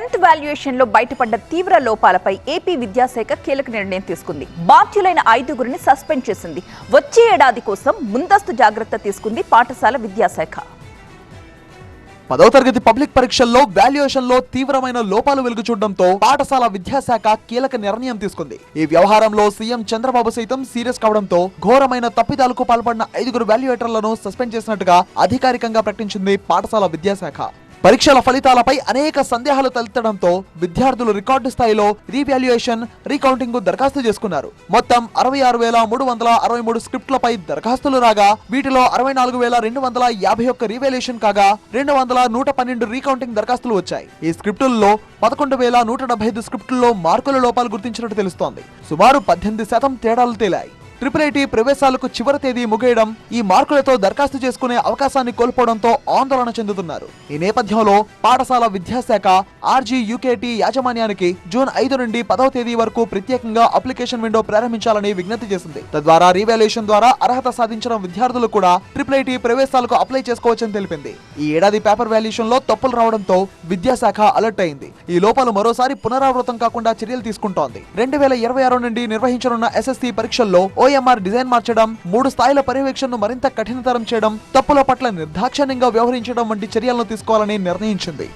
Tenth వాల్యుయేషన్లో బయటపడ్డ తీవ్ర లోపాలపై AP విద్యాశాఖ కీలక నిర్ణయం తీసుకుంది. బాధ్యులైన ఐదుగురిని సస్పెండ్ చేసింది. వచ్చే ఏడాది కోసం ముందస్తు జాగ్రత్త తీసుకుంది పాఠశాల విద్యాశాఖ. పదవ తరగతి పబ్లిక్ పరీక్షల్లో వాల్యుయేషన్లో తీవ్రమైన లోపాలు వెలుగు చూడడంతో పాఠశాల విద్యాశాఖ కీలక నిర్ణయం తీసుకుంది. ఈ వ్యవహారంలో సీఎం చంద్రబాబు సైతం సీరియస్ కావడంతో ఘోరమైన తప్పిదాలకు పాల్పడిన ఐదుగురు వాల్యుయేటర్లను సస్పెండ్ చేసినట్టుగా అధికారికంగా ప్రకటించింది పాఠశాల విద్యాశాఖ. పరీక్షల ఫలితాలపై అనేక సందేహాలు తలెత్తడంతో విద్యార్థులు రికార్డు స్థాయిలో రీవాల్యుయేషన్ రీకౌంటింగ్ దరఖాస్తు చేసుకున్నారు. మొత్తం అరవై ఆరు వేల మూడు వందల అరవై మూడు స్క్రిప్ట్లపై దరఖాస్తులు రాగా వీటిలో అరవై నాలుగు వేల రెండు వందల యాభై ఒక్క రీవాల్యుయేషన్ కాగా రెండు వందల నూట పన్నెండు రీకౌంటింగ్ దరఖాస్తులు వచ్చాయి. ఈ స్క్రిప్టుల్లో పదకొండు వేల నూట డెబ్బై ఐదు స్క్రిప్టుల్లో మార్కుల లోపాలు గుర్తించినట్టు తెలుస్తోంది. సుమారు పద్దెనిమిది శాతం తేడాలు తేలాయి. ట్రిపుల్ ఐటీ ప్రవేశాలకు చివరి తేదీ ముగియడం ఈ మార్కులతో దరఖాస్తు చేసుకునే అవకాశాన్ని కోల్పోవడంతో ఆందోళన చెందుతున్నారు. ఈ నేపథ్యంలో పాఠశాల విద్యాశాఖ ఆర్జీ యూకేటీ యాజమాన్యానికి జూన్ ఐదు నుండి పదవ తేదీ వరకు ప్రత్యేకంగా అప్లికేషన్ విండో ప్రారంభించాలని విజ్ఞప్తి చేసింది. తద్వారా రీవాల్యుయేషన్ ద్వారా అర్హత సాధించిన విద్యార్థులు కూడా ట్రిపుల్ ఐటీ ప్రవేశాలకు అప్లై చేసుకోవచ్చని తెలిపింది. ఈ ఏడాది పేపర్ వాల్యుయేషన్లో తప్పులు రావడంతో విద్యాశాఖ అలర్ట్ అయింది. ఈ లోపాలు మరోసారి పునరావృతం కాకుండా చర్యలు తీసుకుంటోంది. రెండు వేల ఇరవై ఆరు నుండి నిర్వహించనున్న ఎస్ఎస్సి పరీక్షల్లో ఓఎంఆర్ డిజైన్ మార్చడం మూడు స్థాయిల పర్యవేక్షణను మరింత కఠినతరం చేయడం తప్పుల పట్ల నిర్దాక్షిణ్యంగా వ్యవహరించడం వంటి చర్యలను తీసుకోవాలని నిర్ణయించింది.